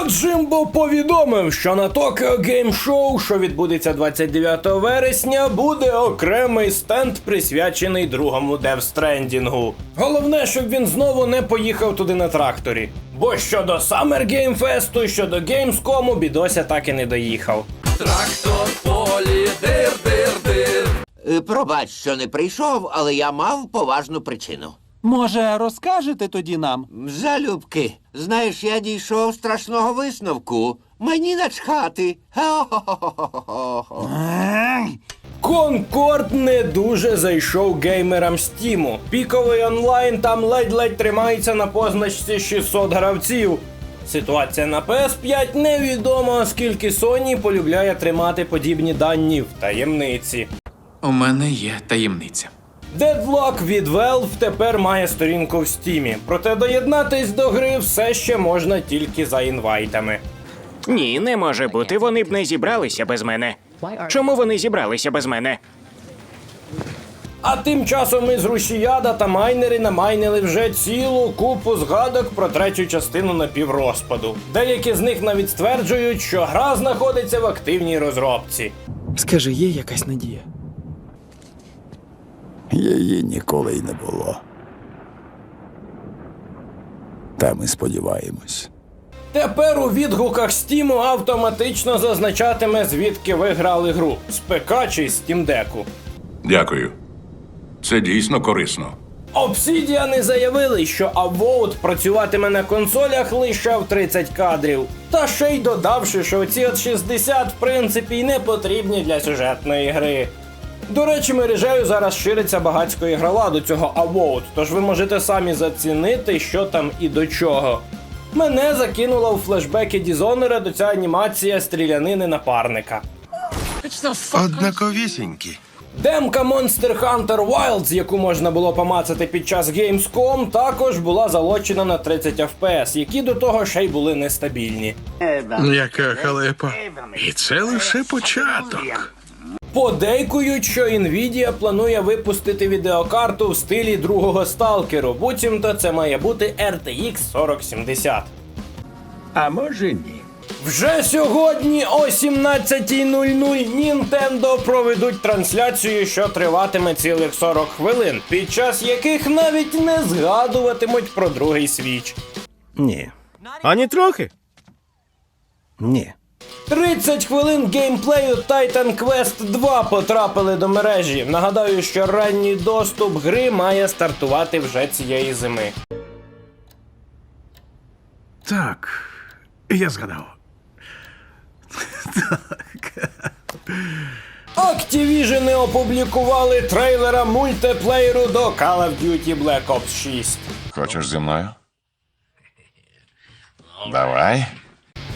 Коджимбо повідомив, що на Tokyo Game Show, що відбудеться 29 вересня, буде окремий стенд, присвячений другому девстрендінгу. Головне, щоб він знову не поїхав туди на тракторі. Бо щодо Summer Game Fest, щодо Gamescom, бідося так і не доїхав. Трактор полі, дир, дир, дир. Е, Пробач, що не прийшов, але я мав поважну причину. Може, розкажете тоді нам? Залюбки, знаєш, я дійшов страшного висновку. Мені начхати. Хе-хо-хо-хо-хо-хо. Конкорд не дуже зайшов геймерам Стіму. Піковий онлайн там ледь-ледь тримається на позначці 600 гравців. Ситуація на PS5 невідома, оскільки Sony полюбляє тримати подібні дані в таємниці. У мене є таємниця. Deadlock від Valve тепер має сторінку в стімі, проте доєднатись до гри все ще можна тільки за інвайтами. Ні, не може бути. Вони б не зібралися без мене. Чому вони зібралися без мене? А тим часом із Рушіяда та майнери намайнили вже цілу купу згадок про третю частину напіврозпаду. Деякі з них навіть стверджують, що гра знаходиться в активній розробці. Скажи, є якась надія? Її ніколи й не було. Та ми сподіваємось. Тепер у відгуках Стіму автоматично зазначатиме, звідки ви грали гру з ПК чи з Стімдеку. Дякую. Це дійсно корисно. Обсідіани заявили, що Avowed працюватиме на консолях лише в 30 кадрів. Та ще й додавши, що ці от 60 в принципі й не потрібні для сюжетної гри. До речі, мережею зараз шириться багатсько ігрола до цього Avowed, тож ви можете самі зацінити, що там і до чого. Мене закинула у флешбеки Дізонера до ця анімація стрілянини напарника. Однаковісінькі. Демка Monster Hunter Wilds, яку можна було помацати під час Gamescom, також була залочена на 30 FPS, які до того ще й були нестабільні. Яка халепа. І це лише початок. Подейкують, що Nvidia планує випустити відеокарту в стилі другого сталкеру, буцімто це має бути RTX 4070. А може ні. Вже сьогодні о 17.00 Nintendo проведуть трансляцію, що триватиме цілих 40 хвилин, під час яких навіть не згадуватимуть про другий свіч. Ні. Ані трохи? Ні. 30 хвилин геймплею Titan Quest 2 потрапили до мережі. Нагадаю, що ранній доступ гри має стартувати вже цієї зими. Так, я згадав. так. Activision опублікували трейлера мультиплеєру до Call of Duty Black Ops 6. Хочеш зі мною? Давай.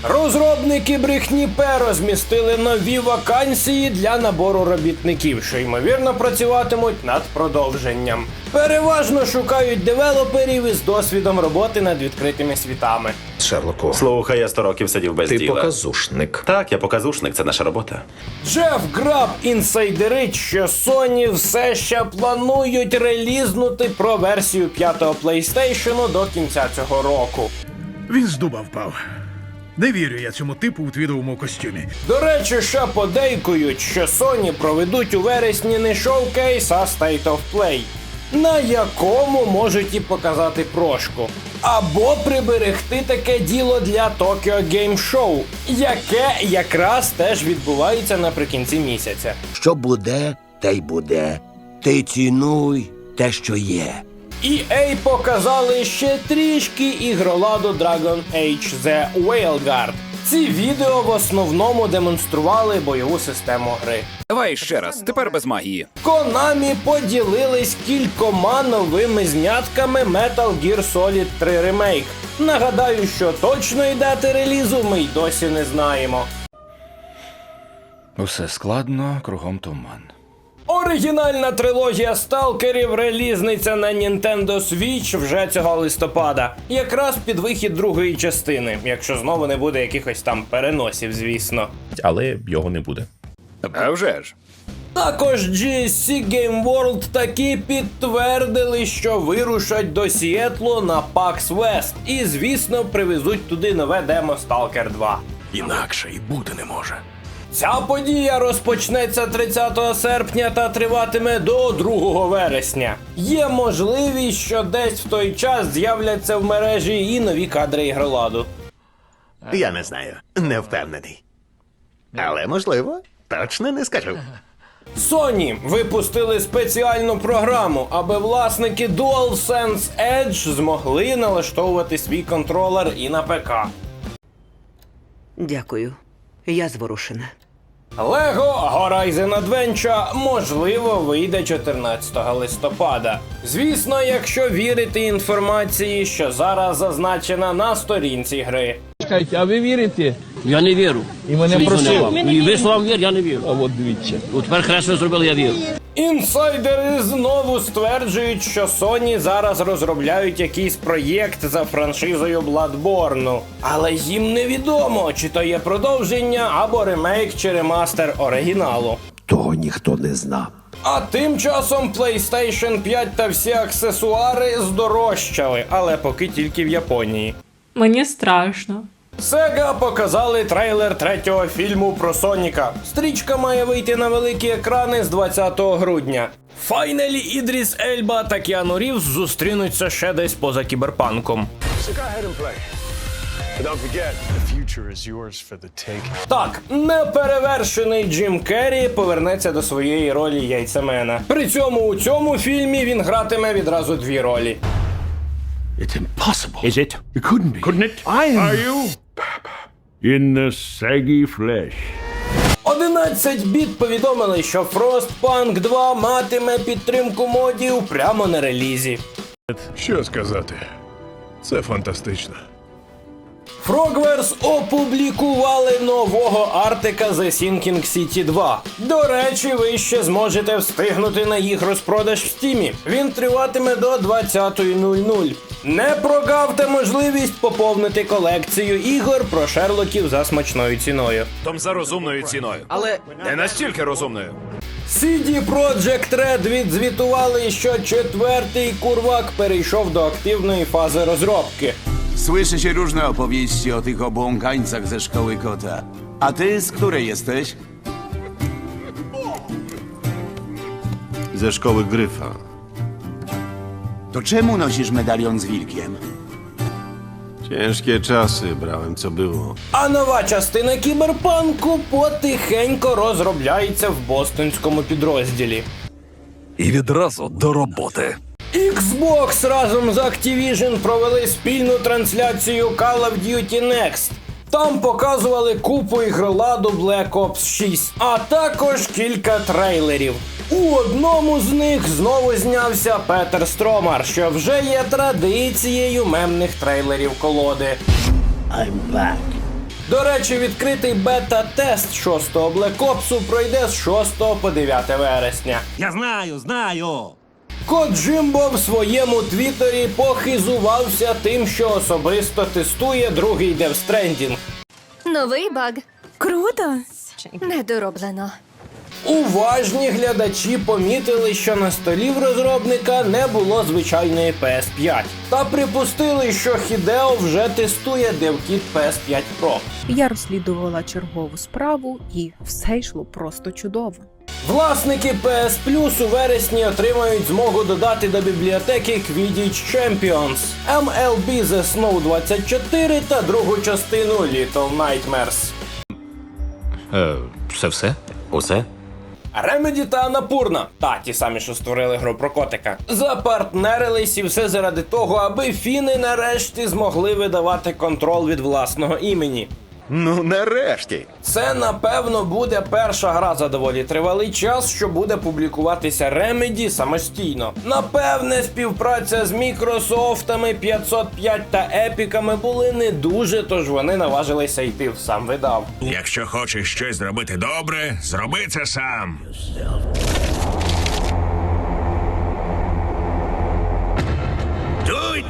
Розробники брехні П розмістили нові вакансії для набору робітників, що ймовірно працюватимуть над продовженням. Переважно шукають девелоперів із досвідом роботи над відкритими світами. Шерлоку. Слухай, я сто років сидів без Ти діла. показушник. Так, я показушник, це наша робота. Джеф Граб інсайдерить, що Sony все ще планують релізнути про версію п'ятого PlayStation до кінця цього року. Він з дуба впав. Не вірю я цьому типу у твідовому костюмі. До речі, ще подейкують, що Sony проведуть у вересні не шоукейс, а State of Play, на якому можуть і показати прошку. Або приберегти таке діло для Tokyo Game Show, яке якраз теж відбувається наприкінці місяця. Що буде, те й буде. Ти цінуй те, що є. EA показали ще трішки ігроладу Dragon Age The Whaleguard. Ці відео в основному демонстрували бойову систему гри. Давай ще раз, тепер без магії. Konami поділились кількома новими знятками Metal Gear Solid 3 Remake. Нагадаю, що точної дати релізу ми й досі не знаємо. Усе складно, кругом туман. Оригінальна трилогія сталкерів релізниця на Nintendo Switch вже цього листопада, якраз під вихід другої частини, якщо знову не буде якихось там переносів, звісно. Але його не буде. А вже ж. Також GSC Game World таки підтвердили, що вирушать до Сіетлу на PAX West і, звісно, привезуть туди нове демо Stalker 2. Інакше і бути не може. Ця подія розпочнеться 30 серпня та триватиме до 2 вересня. Є можливість, що десь в той час з'являться в мережі і нові кадри ігроладу. Я не знаю, не впевнений. Але можливо, точно не скажу. Sony випустили спеціальну програму, аби власники DualSense Edge змогли налаштовувати свій контролер і на ПК. Дякую. Я зворушена. Lego Horizon Adventure можливо вийде 14 листопада. Звісно, якщо вірити інформації, що зараз зазначена на сторінці гри. А ви вірите? Я не вірю. І мене просив. І ви слав вір, я не вірю. А от дивіться. От тепер краще зробили, я вірю. Інсайдери знову стверджують, що Sony зараз розробляють якийсь проєкт за франшизою Bloodborne. Але їм невідомо, чи то є продовження або ремейк чи ремастер оригіналу. Того ніхто не знав. А тим часом PlayStation 5 та всі аксесуари здорожчали, але поки тільки в Японії. Мені страшно. Sega показали трейлер третього фільму про Соніка. Стрічка має вийти на великі екрани з 20 грудня. Файнелі Ідріс Ельба та Кіану Рівз зустрінуться ще десь поза кіберпанком. Так, неперевершений Джим Керрі повернеться до своєї ролі яйцемена. При цьому у цьому фільмі він гратиме відразу дві ролі. It's impossible. Is it? It couldn't be. Couldn't it? I am. Are you? In the saggy flesh. 11 біт повідомили, що Frostpunk 2 матиме підтримку модів прямо на релізі. Що сказати? Це фантастично. Frogwares опублікували нового Артика The Sinking City 2. До речі, ви ще зможете встигнути на їх розпродаж в стімі. Він триватиме до 20.00. Не прогавте можливість поповнити колекцію ігор про Шерлоків за смачною ціною. Том за розумною ціною. Але не настільки розумною. CD Projekt Red відзвітували, що четвертий курвак перейшов до активної фази розробки. Słyszy się różne opowieści o tych obłąkańcach ze szkoły kota. A ty z której jesteś? Ze szkoły Gryfa. To czemu nosisz medalion z wilkiem? Ciężkie czasy, brałem co było. А нова частина кіберпанку потихенько розробляється в бостонському підрозділі. І відразу до роботи. Xbox разом з Activision провели спільну трансляцію Call of Duty Next. Там показували купу ігроладу Black Ops 6, а також кілька трейлерів. У одному з них знову знявся Петер Стромар, що вже є традицією мемних трейлерів колоди. I'm back. До речі, відкритий бета-тест 6-го Black Ops пройде з 6 по 9 вересня. Я знаю, знаю. Кот Джимбо в своєму твіттері похизувався тим, що особисто тестує другий Stranding. Новий баг. Круто. Недороблено. Уважні глядачі помітили, що на столі в розробника не було звичайної PS5. Та припустили, що Хідео вже тестує DevKit PS5 Pro. Я розслідувала чергову справу, і все йшло просто чудово. Власники PS Plus у вересні отримають змогу додати до бібліотеки Quidditch Champions, MLB The Snow 24 та другу частину Little Nightmares. Е, це все? Усе? Ремеді та Анапурна, та ті самі, що створили гру про котика, запартнерились і все заради того, аби фіни нарешті змогли видавати контрол від власного імені. Ну нарешті. Це напевно буде перша гра за доволі тривалий час, що буде публікуватися Remedy самостійно. Напевне, співпраця з мікрософтами 505 та епіками були не дуже, тож вони наважилися йти в сам видав. Якщо хочеш щось зробити добре, зроби це сам.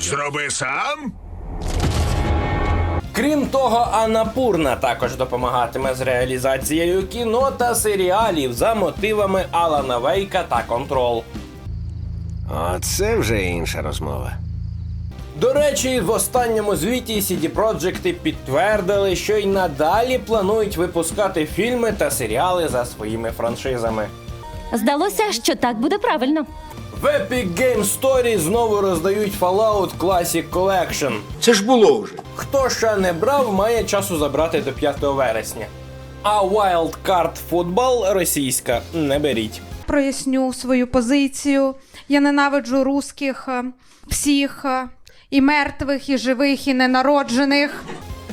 Зроби сам. Крім того, Анапурна також допомагатиме з реалізацією кіно та серіалів за мотивами Алана Вейка та Контрол. Оце вже інша розмова. До речі, в останньому звіті CD Projekt підтвердили, що й надалі планують випускати фільми та серіали за своїми франшизами. Здалося, що так буде правильно. В Epic Game Story знову роздають Fallout Classic Collection. Це ж було вже. Хто ще не брав, має часу забрати до 5 вересня. А Wild Card Football російська не беріть. Проясню свою позицію. Я ненавиджу русських е, всіх е, і мертвих, і живих, і ненароджених.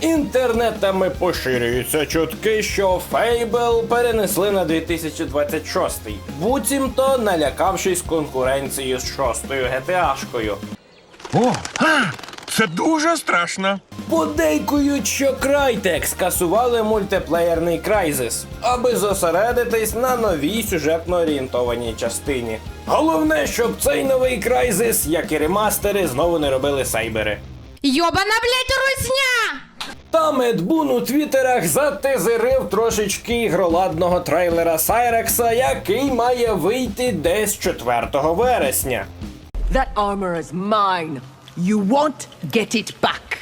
Інтернетами поширюються чутки, що Fable перенесли на 2026, буцімто налякавшись конкуренції з шостою GTA-шкою. О, а, це дуже страшно. Подейкують, що Crytek скасували мультиплеєрний Crysis, аби зосередитись на новій сюжетно орієнтованій частині. Головне, щоб цей новий Crysis, як і ремастери, знову не робили сайбери. Йобана, блять, русня! Та Медбун у твіттерах затизерив трошечки ігроладного трейлера Сайрекса, який має вийти десь 4 вересня. That armor is mine. You won't get it back.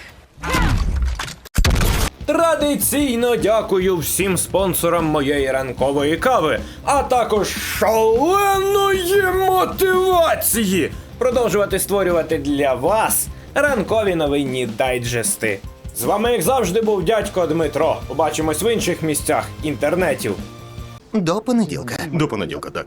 Традиційно дякую всім спонсорам моєї ранкової кави, а також шаленої мотивації продовжувати створювати для вас ранкові новинні дайджести. З вами, як завжди, був дядько Дмитро. Побачимось в інших місцях інтернетів. До понеділка. До понеділка, так.